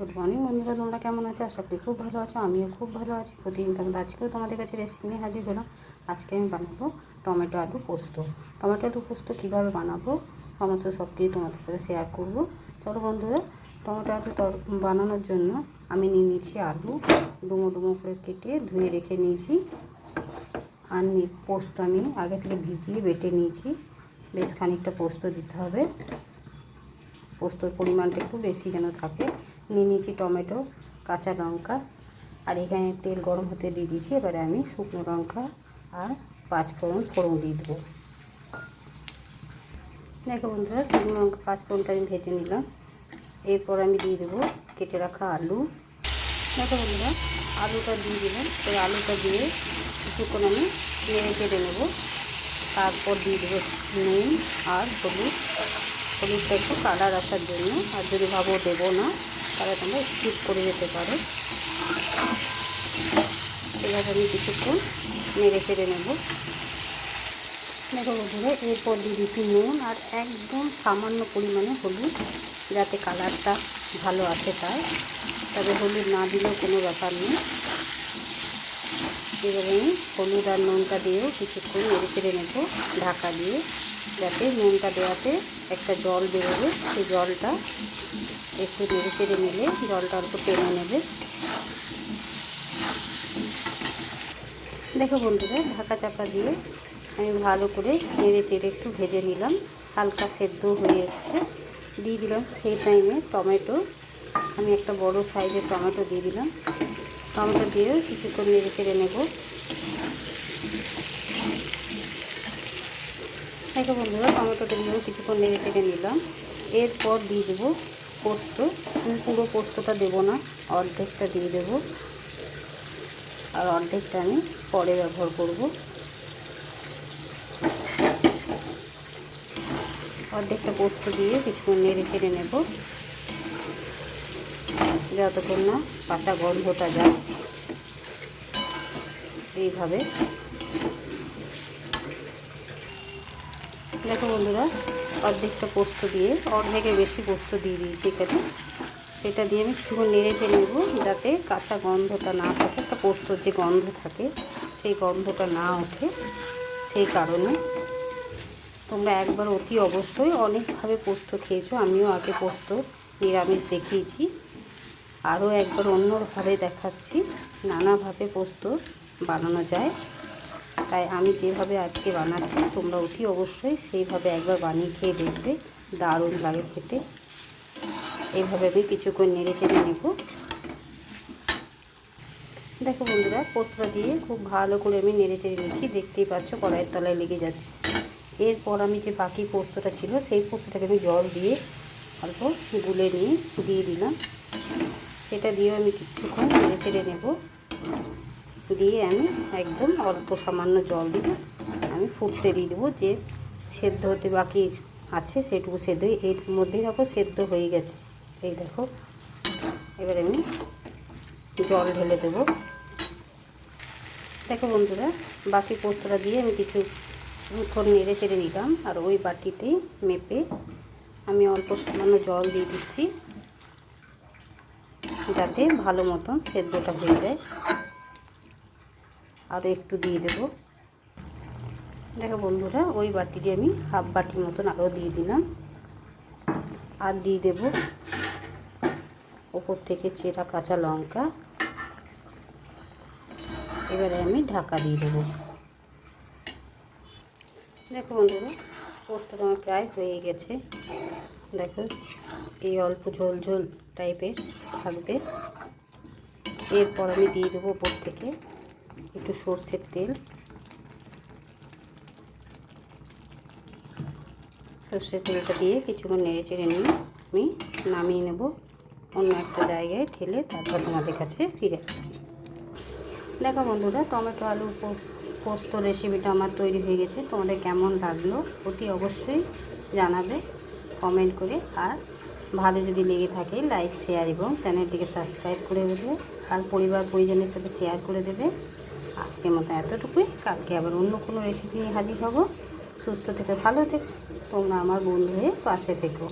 Good morning বন্ধুরা, তোমরা কেমন আছো? আশা করি খুব ভালো আছো, আমিও খুব ভালো আছি। প্রতিদিন আজকেও তোমাদের কাছে রেসিপি নিয়ে হাজির হলাম। আজকে আমি বানাবো টমেটো আলু পোস্ত। টমেটো আলু পোস্ত কীভাবে বানাবো, সমস্ত সব কিছু তোমাদের সাথে শেয়ার করব। চলো বন্ধুরা, টমেটো আলু বানানোর জন্য আমি নিয়ে নিয়েছি আলু। ডুমো ডুমো করে কেটে ধুয়ে রেখে নিয়েছি। আর পোস্ত আমি আগে থেকে ভিজিয়ে বেটে নিয়েছি। বেশ খানিকটা পোস্ত দিতে হবে। পোস্তর পরিমাণটা একটু বেশি যেন থাকে। নিয়ে নিয়েছি টমেটো, কাঁচা লঙ্কা, আর এখানে তেল গরম হতে দিয়ে দিয়েছি। এবারে আমি শুকনো লঙ্কা আর পাঁচ ফোড়ন ফোড়ন দিয়ে দেবো। দেখো বন্ধুরা, শুকনো লঙ্কা, পাঁচ ফোড়নটা আমি ভেজে নিলাম। এরপর আমি দিয়ে দেবো কেটে রাখা আলু। দেখো বন্ধুরা, আলুটা দিয়ে দিলাম। এই আলুটা দিয়ে কিছুক্ষণ আমি চেড়ে নেব। তারপর দিয়ে দেবো নুন আর হলুদ। হলুদটা একটু কালার আসার জন্য। আর যদি ভাবো দেবো না, তাহলে তোমরা স্কিপ করে যেতে পারো। এবার আমি কিছুক্ষণ নেড়ে চেড়ে নেব। দেখো বন্ধুরা, এরপর দিয়ে দিচ্ছি নুন আর একদম সামান্য পরিমাণে হলুদ, যাতে কালারটা ভালো আসে তাই তবে হলুদ না দিলেও কোনো ব্যাপার নেই। এবারে আমি হলুদ আর নুনটা দিয়েও কিছুক্ষণ নেড়ে চেড়ে নেব ঢাকা দিয়ে। যাতে নুনটা দেওয়াতে একটা জল বেরোবে, সেই জলটা একটু নেড়ে চেড়ে নিলে, জলটা অল্প টেনে নেবে। দেখো বন্ধুরা, ঢাকা চাপা দিয়ে আমি ভালো করে নেড়ে চেড়ে একটু ভেজে নিলাম। হালকা সেদ্ধ হয়ে এসছে। দিয়ে দিলাম সেই টাইমে টমেটো। আমি একটা বড় সাইজের টমেটো দিয়ে দিলাম। টমেটো দিয়েও কিছুক্ষণ নেড়ে চেড়ে নেব। দেখো বন্ধুরা টমেটো দিয়েও কিছুক্ষণ নেড়ে চেড়ে নিলাম। এরপর দিয়ে দেবো পোস্ত। আমি পুরো পোস্তটা দেবো না, অর্ধেকটা দিয়ে দেবো। আর অর্ধেকটা আমি পরে ব্যবহার করব। অর্ধেকটা পোস্ত দিয়ে কিছুক্ষণ নেড়ে চেড়ে নেব। যতক্ষণ না কাঁচা গন্ধটা যায়। এইভাবে। দেখো বন্ধুরা, অর্ধেকটা পোস্ত দিয়ে, অর্ধেকের বেশি পোস্ত দিয়ে দিয়েছি এখানে। সেটা দিয়ে আমি কিছুক্ষণ নেড়ে চেড়ে নেব যাতে কাঁচা গন্ধটা না থাকে। একটা পোস্তর যে গন্ধ থাকে, সেই গন্ধটা না ওঠে সেই কারণে। তোমরা একবার অতি অবশ্যই অনেকভাবে পোস্ত খেয়েছো, আমিও আগে পোস্ত নিরামিষ দেখিয়েছি। আরও একবার অন্যভাবে দেখাচ্ছি, নানাভাবে পোস্ত বানানো যায়। তাই আমি যেভাবে আজকে বানাচ্ছি, তোমরা অতি অবশ্যই সেইভাবে একবার বানিয়ে খেয়ে দেখবে। দারুণ লাগে খেতে। এইভাবে আমি কিছুক্ষণ নেড়ে চেড়ে নেব। দেখো বন্ধুরা, পোস্তটা দিয়ে খুব ভালো করে আমি নেড়ে চেড়ে নিচ্ছি। দেখতেই পাচ্ছ কড়াইয়ের তলায় লেগে যাচ্ছে। এরপর আমি যে বাকি পোস্তটা ছিল, সেই পোস্তটাকে আমি জল দিয়ে অল্প গুলে নিয়ে দিয়ে দিলাম। সেটা দিয়েও আমি কিছুক্ষণ নেড়ে চেড়ে নেব। দিয়ে আমি একদম অল্প সামান্য জল দিয়ে আমি ফুটতে দিয়ে দেবো যে সেদ্ধ হতে বাকি আছে, সেটুকু সেদ্ধ এর মধ্যেই দেখো সেদ্ধ হয়ে গেছে। এই দেখো, এবার আমি জল ঢেলে দেবো। দেখো বন্ধুরা, বাকি পোস্তটা দিয়ে আমি কিছু কিছুক্ষণ নেড়ে চেড়ে নিলাম আর ওই বাটিতেই মেপে আমি অল্প সামান্য জল দিয়ে দিচ্ছি, যাতে ভালো মতন সেদ্ধটা হয়ে যায়। আরও একটু দিয়ে দেবো। দেখো বন্ধুরা, ওই বাটিটি আমি হাফ বাটির মতন আরও দিয়ে দিলাম। আর দিয়ে দেবো ওপর থেকে চেরা কাঁচা লঙ্কা। এবারে আমি ঢাকা দিয়ে দেবো। দেখো বন্ধুরা, পোস্তটা আমার প্রায় হয়ে গেছে। দেখো, এই অল্প ঝোল ঝোল টাইপের থাকবে। এরপর আমি দিয়ে দেবো ওপর থেকে একটু সর্ষের তেল। সর্ষের তেলটা দিয়ে কিছুক্ষণ নেড়ে চেড়ে নিয়ে আমি নামিয়ে নেব। অন্য একটা জায়গায় ঠেলে তারপর তোমাদের কাছে ফিরে আসছি। দেখো বন্ধুরা, টমেটো আলু পোস্ত রেসিপিটা আমার তৈরি হয়ে গেছে। তোমাদের কেমন লাগল অতি অবশ্যই জানাবে কমেন্ট করে। আর ভালো যদি লেগে থাকে, লাইক, শেয়ার এবং চ্যানেলটিকে সাবস্ক্রাইব করে দেবে। আর পরিবার পরিজনের সাথে শেয়ার করে দেবে। আজকের মতো এতটুকুই। কালকে আবার অন্য কোনো রেসিপি নিয়ে হাজির হব। সুস্থ থেকে ভালো থেকো। তোমরা আমার বন্ধু হয়ে পাশে থেকো।